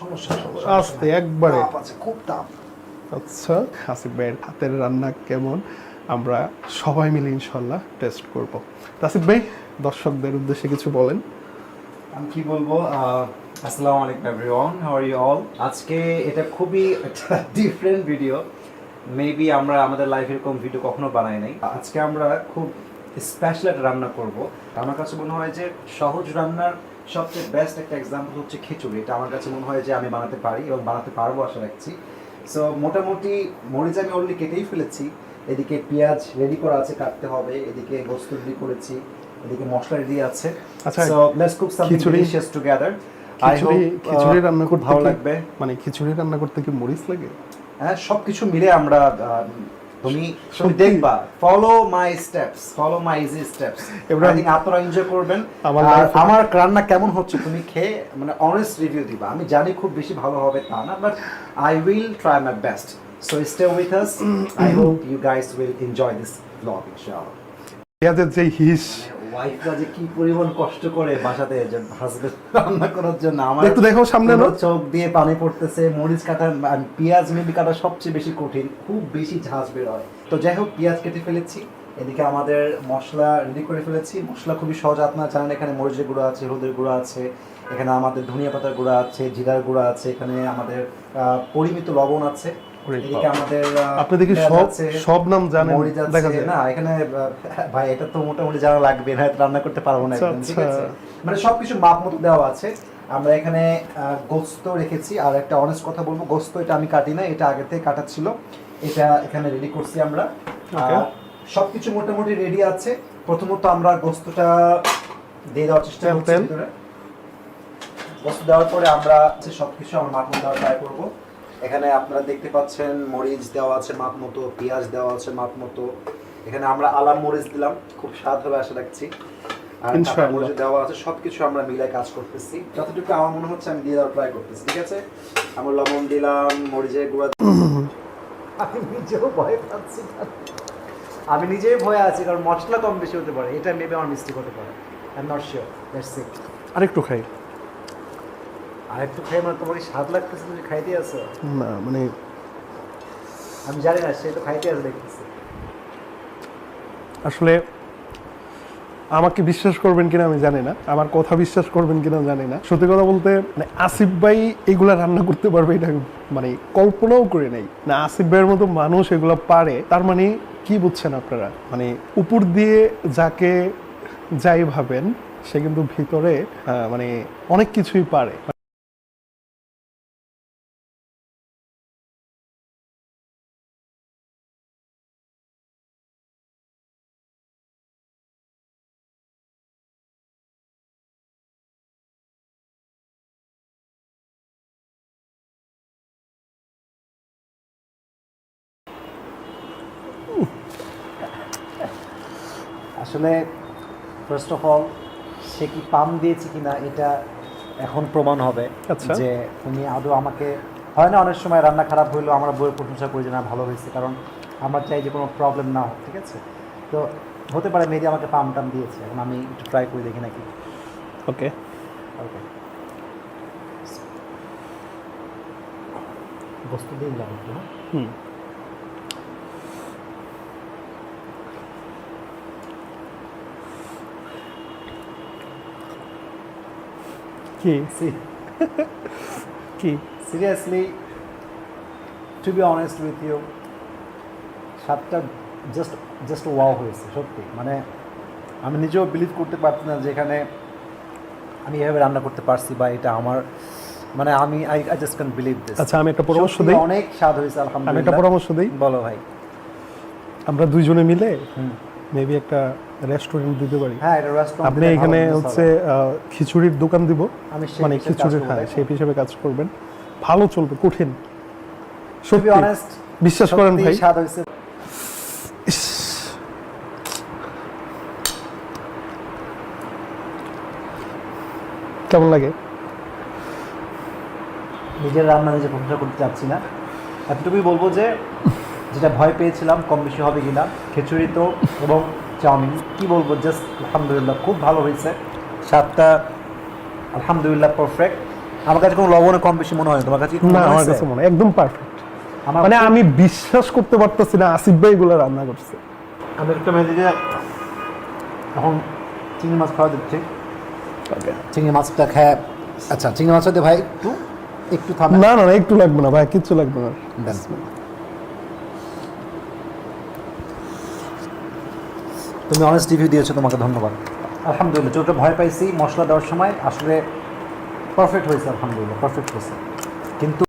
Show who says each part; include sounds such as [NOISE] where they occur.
Speaker 1: সমস্যা
Speaker 2: আস্তে একবারে।
Speaker 1: খুব তাপ।
Speaker 2: আচ্ছা আসিফ ভাইয়ের হাতের রান্না কেমন? আমরা সবাই মিলে ইনশাল্লাহ টেস্ট করব। তো আসিফ ভাই দর্শকদের উদ্দেশ্যে কিছু বলেন।
Speaker 3: আমি কি বলব? আসসালামু আলাইকুম everyone how are you all আজকে এটা খুবই একটা ডিফারেন্ট ভিডিও মেবি আমরা আমাদের লাইফে এরকম ভিডিও কখনো বানাই নাই। আজকে আমরা খুব স্পেশাল একটা রান্না করব। আমার কাছে মনে হয় যে সহজ রান্নার সবচেয়ে বেস্ট একটা এক্সাম্পল হচ্ছে খিচুড়ি। এটা আমার কাছে মনে হয় যে আমি বানাতে পারি এবং বানাতে পারব আশা রাখছি। সো মোটামুটি মরিচ আমি অলরেডি কেটেই ফেলেছি। এদিকে পেঁয়াজ রেডি করা আছে কাটতে হবে। এদিকে গোস্ত রেডি করেছি। এদিকে মশলা রেডি আছে। So let's cook something delicious together
Speaker 2: খিচুড়ি খিচুড়ি রান্না করতে
Speaker 3: ভালো লাগবে।
Speaker 2: মানে খিচুড়ি রান্না করতে কি মরিচ লাগে?
Speaker 3: হ্যাঁ সবকিছু মিলে আমরা তুমি তুমি দেখবা। Follow my steps follow my easy steps
Speaker 2: এবার-
Speaker 3: আপনারা এনজয় করবেন।
Speaker 2: আমার
Speaker 3: আর আমার রান্না কেমন হচ্ছে তুমি খেয়ে মানে অনেস্ট রিভিউ দিবা। আমি জানি খুব বেশি ভালো হবে তা না but I will try my best so stay with us I hope you guys will enjoy this blog ইনশাআল্লাহ
Speaker 2: পেঁয়াজের যে হিস।
Speaker 3: ওয়াইফরা যে কি পরিমাণ কষ্ট করে বাসাতে হাজবেন্ড রান্না করার জন্য আমার
Speaker 2: একটু দেখো সামনে
Speaker 3: চোখ দিয়ে পানি পড়তেছে মরিচ কাটা পেঁয়াজ মেবি কাটা সবচেয়ে বেশি কঠিন খুব বেশি ঝাঁজ বের হয়। তো যাই হোক পেঁয়াজ কেটে ফেলেছি এদিকে আমাদের মশলা রেডি করে ফেলেছি। মশলা খুবই সহজ আপনারা জানেন এখানে মরিচের গুঁড়ো আছে হলুদের গুঁড়ো আছে এখানে আমাদের ধনিয়া পাতার গুঁড়ো আছে জিরার গুঁড়ো আছে এখানে আমাদের আহ, পরিমিত লবণ আছে। আমাদের
Speaker 2: সব সব নাম জানেন দেখা যায়।
Speaker 3: না এখানে ভাই এটা তো মোটামুটি জানা লাগবে না রান্না করতে পারব না
Speaker 2: আচ্ছা,
Speaker 3: একদম, ঠিক
Speaker 2: আচ্ছা।
Speaker 3: আছে? মানে সবকিছু মাপ মতো দেওয়া আছে। আমরা এখানে গোস্ত রেখেছি আর একটা অনেস্ট কথা বলব গোস্ত এটা আমি কাটি না এটা আগে থেকে কাটা ছিল। এটা এখানে রেডি করছি আমরা। সবকিছু মোটামুটি রেডি আছে। প্রথমত আমরা গোস্তটা দিয়ে দেওয়ার চেষ্টা করছি। গোস্ত দেওয়ার পরে আমরা সবকিছু আমরা মাপ মতো দেওয়ার ট্রাই করব। এখানে আপনারা দেখতে পাচ্ছেন মরিচ দেওয়া আছে মাপ মতো পেঁয়াজ দেওয়া আছে মাপ মতো। এখানে আমরা আলাম মরিচ দিলাম খুব স্বাদ হবে আশা রাখছি। আর মরিচ দেওয়া আছে সবকিছু আমরা মিলাই কাজ করতেছি। যতটুকু আমার মনে হচ্ছে আমি দিয়ে দেওয়ার ট্রাই করতেছি ঠিক আছে? আমরা লবণ দিলাম মরিচের গুঁড়া আমি নিজেও ভয় পাচ্ছি আমি নিজেই ভয় আছি কারণ মশলা কম বেশি হতে পারে। এটা মেবি আমার মিস্টেক হতে পারে। I am not sure that's it
Speaker 2: আরেকটু খাই।
Speaker 3: আর একটু খাই মানে তোমার কি স্বাদ লাগতেছে তুমি খাইতে আছো?
Speaker 2: না মানে
Speaker 3: আমি জানি না সে তো খাইতে আছে দেখতেছি।
Speaker 2: আসলে আমাকে বিশ্বাস করবেন কিনা আমি জানি না আমার কথা বিশ্বাস করবেন কিনা জানি না। সত্যি কথা বলতে মানে আসিফ ভাই এগুলা রান্না করতে পারবে এটা মানে কল্পনাও করে নাই। না আসিফ ভাইয়ের মতো মানুষ এগুলো পারে তার মানে কি বুঝছেন আপনারা? মানে উপর দিয়ে যাকে যাই ভাবেন সে কিন্তু ভিতরে মানে অনেক কিছুই পারে।
Speaker 3: আসলে ফার্স্ট অফ অল সে কি পাম দিয়েছে কিনা এটা এখন প্রমাণ হবে
Speaker 2: আচ্ছা।
Speaker 3: যে তুমি আদৌ আমাকে হয় না অনেক সময় রান্না খারাপ হইলেও আমরা বইয়ের প্রশংসা করি যে না ভালো হয়েছে কারণ আমরা চাই যে কোনো প্রবলেম না হোক ঠিক আছে? তো হতে পারে মেয়েদি আমাকে পাম টাম দিয়েছে এখন আমি একটু ট্রাই করে দেখি নাকি।
Speaker 2: ওকে।
Speaker 3: ওকে বস্তু দিয়ে দিলাম একটু হ্যাঁ?
Speaker 2: হুম। কি? [LAUGHS] কি?
Speaker 3: Seriously to be honest with you স্বাদটা জাস্ট জাস্ট ওয়াও হয়েছে সত্যি। মানে আমি নিজেও বিলিভ করতে পারছি না যে এখানে আমি এভাবে রান্না করতে পারছি বা এটা আমার মানে আমি I I just can believe this
Speaker 2: আচ্ছা আমি একটা পরামর্শ দিই।
Speaker 3: অনেক স্বাদ হয়েছে
Speaker 2: আমি একটা
Speaker 3: আলহামদুলিল্লাহ।
Speaker 2: পরামর্শ দিই।
Speaker 3: বলো ভাই।
Speaker 2: আমরা দুইজনে মিলে
Speaker 3: হুম।
Speaker 2: মেবি একটা রেস্টুরেন্ট দিতে পারি।
Speaker 3: হ্যাঁ এটা রেস্টুরেন্ট
Speaker 2: আপনি এখানে হচ্ছে খিচুড়ির দোকান দিব। মানে খিচুড়ি হ্যাঁ সেই হিসেবে কাজ করবেন। ভালো চলবে কঠিন। সত্যি।
Speaker 3: অনেস্ট
Speaker 2: বিশ্বাস করেন ভাই।
Speaker 3: স্বাদ
Speaker 2: ইস। কেমন লাগে?
Speaker 3: নিজের রান্না নিজে প্রশংসা করতে চাচ্ছি না। এতটুকুই বলব যে যেটা ভয় পেয়েছিলাম কম বেশি হবে কিনা খিচুড়ি তো এবং চাউমিন। কি বলব জাস্ট আলহামদুলিল্লাহ খুব ভালো হয়েছে। স্বাদটা আলহামদুলিল্লাহ পারফেক্ট আমার কাছে কোনো লবণে কম বেশি মনে হয় না। তোমার কাছে
Speaker 2: না আমার কাছে মনে হয় একদম পারফেক্ট
Speaker 3: আমার
Speaker 2: মানে আমি বিশ্বাস করতে পারতেছি না আসিফ ভাই এগুলো রান্না করছে।
Speaker 3: আমি একটা মেয়েদিকে এখন চিংড়ি মাছ খাওয়া দিচ্ছি। চিংড়ি মাছটা খেয়ে আচ্ছা চিংড়ি মাছ হতে ভাই একটু একটু থামে।
Speaker 2: না না না একটু লাগবে না ভাই কিচ্ছু লাগবে না।
Speaker 3: তুমি অনেস্ট রিভিউ দিয়েছ, তোমাকে ধন্যবাদ। আলহামদুলিল্লাহ চোখটা ভয় পাইছি, মশলা দেওয়ার সময় আসলে পারফেক্ট হয়েছে, আলহামদুলিল্লাহ পারফেক্ট হয়েছে। কিন্তু